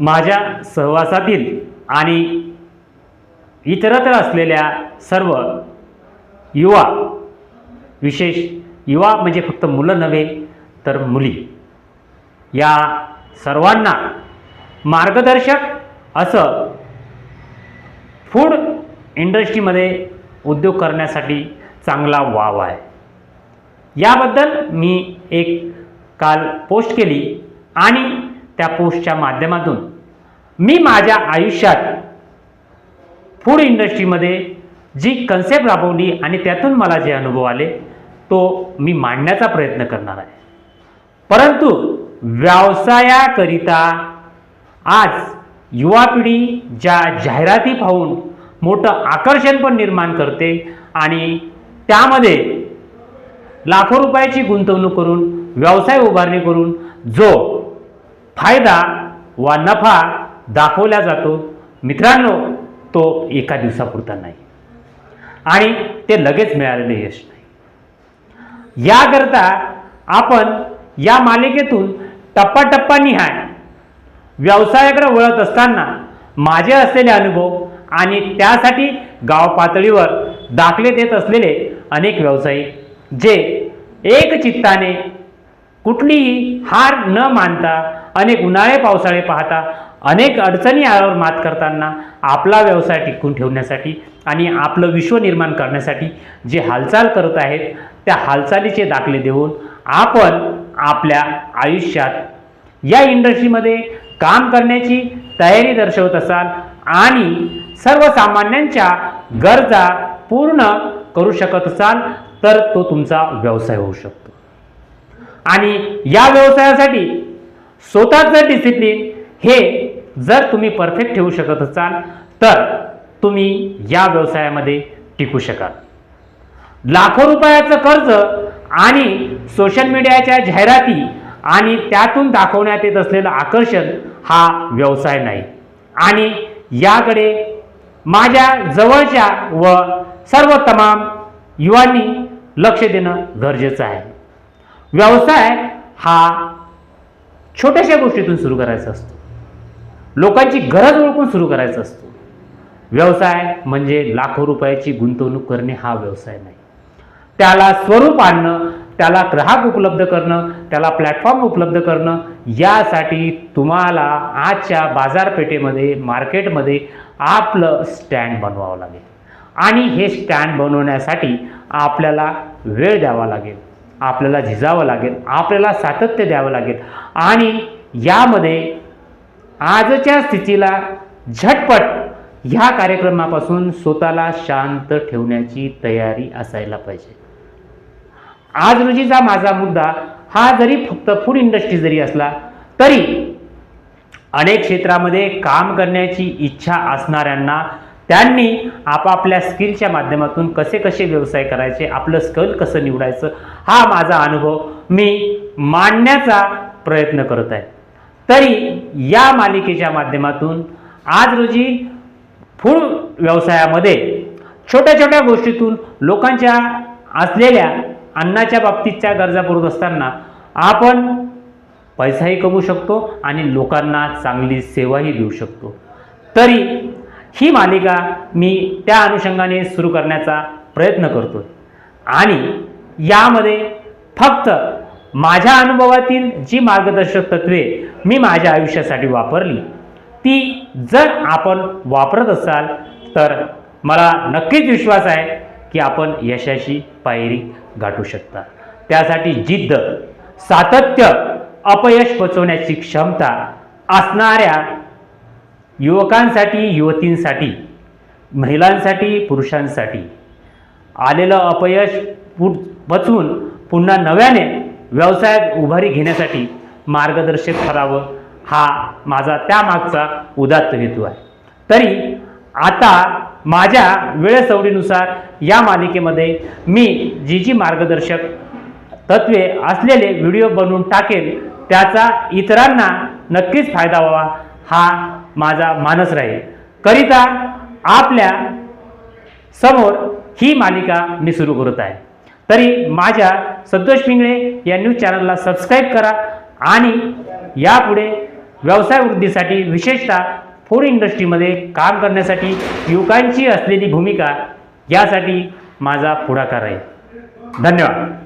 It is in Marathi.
माझ्या सहवासातील आणि इतरत्र असलेल्या सर्व युवा विशेष युवा म्हणजे फक्त मुलं नव्हे तर मुली. या सर्वांना मार्गदर्शक असं फूड इंडस्ट्रीमध्ये उद्योग करण्यासाठी चांगला वाव आहे. याबद्दल मी एक काल पोस्ट केली आणि त्या पोस्टच्या माध्यमातून मी माझ्या आयुष्यात फूड इंडस्ट्रीमध्ये जी कन्सेप्ट राबवली आणि त्यातून मला जे अनुभव आले तो मी मांडण्याचा प्रयत्न करणार आहे. परंतु व्यवसायाकरिता आज युवा पिढी ज्या जाहिराती पाहून मोठं आकर्षण पण निर्माण करते आणि त्यामध्ये लाखो रुपयाची गुंतवणूक करून व्यवसाय उभारणी करून जो फायदा वा नफा दाखवला जातो. मित्रांनो तो एका दिवसापुरता नाही. आणि ते लगेच मिळालेले यश नाही. याकरता आपण या मालिकेतून टप्पाटप्पानिहाय व्यवसायाकडे वळत असताना माझे असलेले अनुभव आणि त्यासाठी गाव पातळीवर दाखले देत असलेले अनेक व्यावसायिक जे एक चित्ताने कुठलीही हार न मानता अनेक उन्हाळे पावसाळे पाहता अनेक अडचणी यावर मात करताना आपला व्यवसाय टिकून ठेवण्यासाठी आणि आपलं विश्व निर्माण करण्यासाठी जे हालचाल करत आहेत त्या हालचालीचे दाखले देऊन आपण आपल्या आयुष्यात या इंडस्ट्रीमध्ये काम करण्याची तयारी दर्शवत असाल आणि सर्वसामान्यांच्या गरजा पूर्ण करू शकत असाल तर तो तुमचा व्यवसाय होऊ शकतो. आणि या व्यवसायासाठी स्वतःचं डिसिप्लिन हे जर तुम्ही परफेक्ट ठेवू शकत असाल तर तुम्ही या व्यवसायामध्ये टिकू शकाल. लाखो रुपयाचं कर्ज आणि सोशल मीडियाच्या जाहिराती आणि त्यातून दाखवण्यात येत असलेलं आकर्षण हा व्यवसाय नाही. आणि याकडे माझ्या जवळच्या व सर्व तमाम युवांनी लक्ष देणं गरजेचं आहे. व्यवसाय हा छोट्याशा गोष्टीतून सुरू करायचा असतो. लोकांची गरज ओळखून सुरू करायचा असतो. व्यवसाय म्हणजे लाखो रुपयाची गुंतवणूक करणे हा व्यवसाय नाही. त्याला स्वरूप आणणं त्याला ग्राहक उपलब्ध करणं त्याला प्लॅटफॉर्म उपलब्ध करणं यासाठी तुम्हाला आजच्या बाजारपेठेमध्ये मार्केटमध्ये आपलं स्टँड बनवावं लागेल. आणि हे स्टँड बनवण्यासाठी आपल्याला वेळ द्यावा लागेल आपल्याला झिजावं लागेल आपल्याला सातत्य द्यावं लागेल. आणि यामध्ये आजच्या स्थितीला झटपट ह्या कार्यक्रमापासून स्वतःला शांत ठेवण्याची तयारी असायला पाहिजे. आज रोजीचा माझा मुद्दा हा जरी फक्त फूड इंडस्ट्री जरी असला तरी अनेक क्षेत्रामध्ये काम करण्याची इच्छा असणाऱ्यांना त्यांनी आपापल्या स्किलच्या माध्यमातून कसे कसे व्यवसाय करायचे आपलं स्कल कसं निवडायचं हा माझा अनुभव मी मांडण्याचा प्रयत्न करत आहे. तरी या मालिकेच्या माध्यमातून आज रोजी फूड व्यवसायामध्ये छोट्या छोट्या गोष्टीतून लोकांच्या असलेल्या अन्नाच्या बाबतीतच्या गरजा पुरत असताना आपण पैसाही कमवू शकतो आणि लोकांना चांगली सेवाही देऊ शकतो. तरी ही मालिका मी त्या अनुषंगाने सुरू करण्याचा प्रयत्न करतो आणि यामध्ये फक्त माझ्या अनुभवातील जी मार्गदर्शक तत्वे मी माझ्या आयुष्यासाठी वापरली ती जर आपण वापरत असाल तर मला नक्कीच विश्वास आहे की आपण यशाची पायरी गाठू शकता. त्यासाठी जिद्द सातत्य अपयश पचवण्याची क्षमता असणाऱ्या युवकांसाठी युवतींसाठी महिलांसाठी पुरुषांसाठी आलेलं अपयश पु पचवून पुन्हा नव्याने व्यवसायात उभारी घेण्यासाठी मार्गदर्शक ठरावं हा माझा त्यामागचा उदात्त हेतू आहे. तरी आता माझ्या वेळसवडीनुसार या मालिकेमध्ये मी जी जी मार्गदर्शक तत्वे असलेले व्हिडिओ बनवून टाकेल त्याचा इतरांना नक्कीच फायदा व्हावा हा माझा मानस राहील. करिता आपल्यासमोर ही मालिका मी सुरू करत आहे. तरी माझ्या संतोष पिंगळे या न्यूज चॅनलला सबस्क्राईब करा आणि यापुढे व्यवसाय वृद्धीसाठी विशेषतः फूड इंडस्ट्रीमध्ये काम करण्यासाठी युवकांची असलेली भूमिका यासाठी माझा पुढाकार आहे. धन्यवाद.